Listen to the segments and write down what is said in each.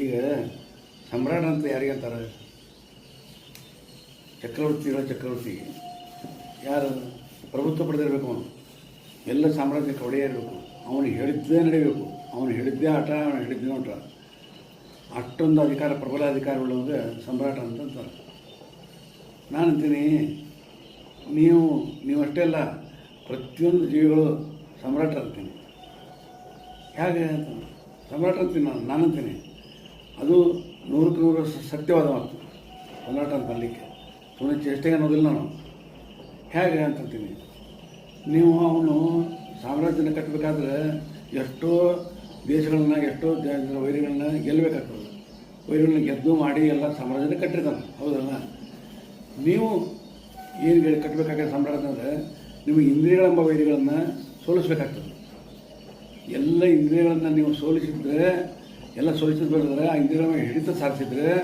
ಈಗ ಸಮ್ರಾಟ ಅಂತ ಯಾರಿಗೆ ಅಂತಾರೆ? ಚಕ್ರವರ್ತಿ ಯಾರು? ಪ್ರಭುತ್ವ ಪಡೆದಿರಬೇಕು ಅವನು. ಎಲ್ಲ ಸಾಮ್ರಾಜ್ಯಕ್ಕೆ ಒಡೆಯ ಇರಬೇಕು. ಅವನು ಹೇಳಿದ್ದೇ ನಡಿಬೇಕು ಅವನು ಹೇಳಿದ್ದೇ ಆಟ ಅವನು ಹೇಳಿದ್ದೇ ನೋಟ ಅಷ್ಟೊಂದು ಅಧಿಕಾರ, ಪ್ರಬಲ ಅಧಿಕಾರ ಸಮ್ರಾಟ ಅಂತ ಅಂತಾರೆ. ನಾನು ಅಂತೀನಿ, ನೀವು ನೀವು ಅಷ್ಟೇ ಅಲ್ಲ, ಪ್ರತಿಯೊಂದು ಜೀವಿಗಳು ಸಮ್ರಾಟ ಅಂತೀನಿ. ಹೇಗೆ ಸಮ್ರಾಟ ಅಂತೀನಿ ನಾನು ನಾನು ಅಂತೀನಿ. ಅದು ನೂರಕ್ಕೆ ನೂರು ಸತ್ಯವಾದ ಮಾತು. ಸಮ್ರಾಟ ಬರಲಿಕ್ಕೆ. ಸುಮ್ಮನೆ ಚೇಷ್ಟೆಗೆ ಅನ್ನೋದಿಲ್ಲ ನಾನು. ಹೇಗೆ ಅಂತಂತೀನಿ ನೀವು ಅವನು ಸಾಮ್ರಾಜ್ಯನ ಕಟ್ಟಬೇಕಾದ್ರೆ ಎಷ್ಟೋ ದೇಶಗಳನ್ನ, ಎಷ್ಟೋ ವೈರಿಗಳನ್ನ ಗೆಲ್ಲಬೇಕಾಗ್ತದೆ. ವೈರಿಗಳನ್ನ ಗೆದ್ದು ಮಾಡಿ ಎಲ್ಲ ಸಾಮ್ರಾಜ್ಯನ ಕಟ್ಟಿರ್ತಾನೆ. ಹೌದಲ್ಲ? ನೀವು ಏನು ಕಟ್ಟಬೇಕಾಗ ಸಾಮ್ರಾಜ್ಯ ಅಂದರೆ ನೀವು ಇಂದ್ರಿಯಗಳೆಂಬ ವೈರಿಗಳನ್ನು ಸೋಲಿಸ್ಬೇಕಾಗ್ತದೆ. ಎಲ್ಲ ಇಂದ್ರಿಯಗಳನ್ನು ನೀವು ಸೋಲಿಸಿದ್ರೆ ಎಲ್ಲ ಸೋಲಿಸಿದ ಆ ಮೇಲೆ ಹಿಡಿತ ಸಾಧಿಸಿದ್ರೆ,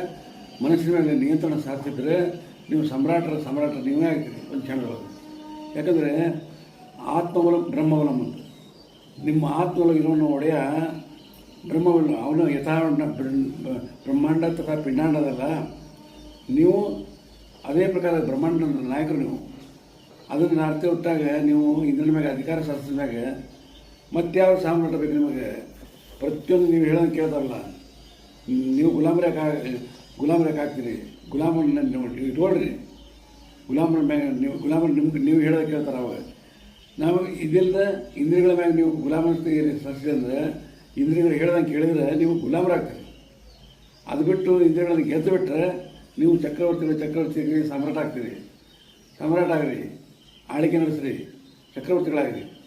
ಮನಸ್ಸಿನ ಮೇಲೆ ನಿಯಂತ್ರಣ ಸಾಧಿಸಿದ್ರೆ ನೀವು ಸಮ್ರಾಟರ ಸಮ್ರಾಟ ನೀವೇ ಆಗ್ತೀರಿ ಒಂದು ಕ್ಷಣದೊಳಗೆ ಯಾಕಂದರೆ ಆತ್ಮವಲ ಬ್ರಹ್ಮವಲಂ ಅಂತ. ನಿಮ್ಮ ಆತ್ಮೊಳಗೆ ಇರೋನ ಒಡೆಯ ಬ್ರಹ್ಮವಲ್ಲ ಅವನು ಯಥಾ ಬ್ರ- ಬ್ರಹ್ಮಾಂಡ ತಥಾ ಪಿಂಡಾಂಡದಲ್ಲ. ನೀವು ಅದೇ ಪ್ರಕಾರ ಬ್ರಹ್ಮಾಂಡದ ನಾಯಕರು ನೀವು. ಅದನ್ನು ಅರ್ಥ ಹೊತ್ತಾಗ ನೀವು ಇಂದ್ರನ ಮ್ಯಾಗ ಅಧಿಕಾರ ಸಾಧಿಸಿದಾಗ ಮತ್ಯಾವ ಸಾಮ್ರಾಟ ಬೇಕು ನಿಮಗೆ? ಪ್ರತಿಯೊಂದು ನೀವು ಹೇಳೋದು ಕೇಳ್ತಾರಲ್ಲ ನೀವು ಗುಲಾಮರಕ್ಕೆ ಗುಲಾಮರಕ್ಕೆ ಹಾಕ್ತೀರಿ? ಗುಲಾಮನ್ನ ನೀವು ಇಟ್ಕೊಳ್ರಿ ಗುಲಾಮರ ಮ್ಯಾಗ ನೀವು ಗುಲಾಮರ ನಿಮ್ಗೆ ನೀವು ಹೇಳೋದು ಕೇಳ್ತಾರೆ ಅವಾಗ. ನಾವು ಇದಿಲ್ಲದ ಇಂದ್ರಿಗಳ ಮ್ಯಾಗ ನೀವು ಗುಲಾಮಸ್ತಿಗೆ ಸಸ್ಯ ಅಂದರೆ ಇಂದ್ರಿಗಳು ಹೇಳ್ದಂಗೆ ಕೇಳಿದ್ರೆ ನೀವು ಗುಲಾಮರಾಗ್ತೀರಿ ಅದು ಬಿಟ್ಟು ಇಂದ್ರಿಗಳನ್ನು ಗೆದ್ದು ಬಿಟ್ಟರೆ ನೀವು ಚಕ್ರವರ್ತಿಗಳು ಚಕ್ರವರ್ತಿಗಳಿಗೆ ಸಾಮ್ರಾಟ ಆಗ್ತೀರಿ. ಸಮ್ರಾಟ ಆಗ್ರಿ. ಆಳಿಕೆ ನಡೆಸ್ರಿ. ಚಕ್ರವರ್ತಿಗಳಾಗ್ರಿ.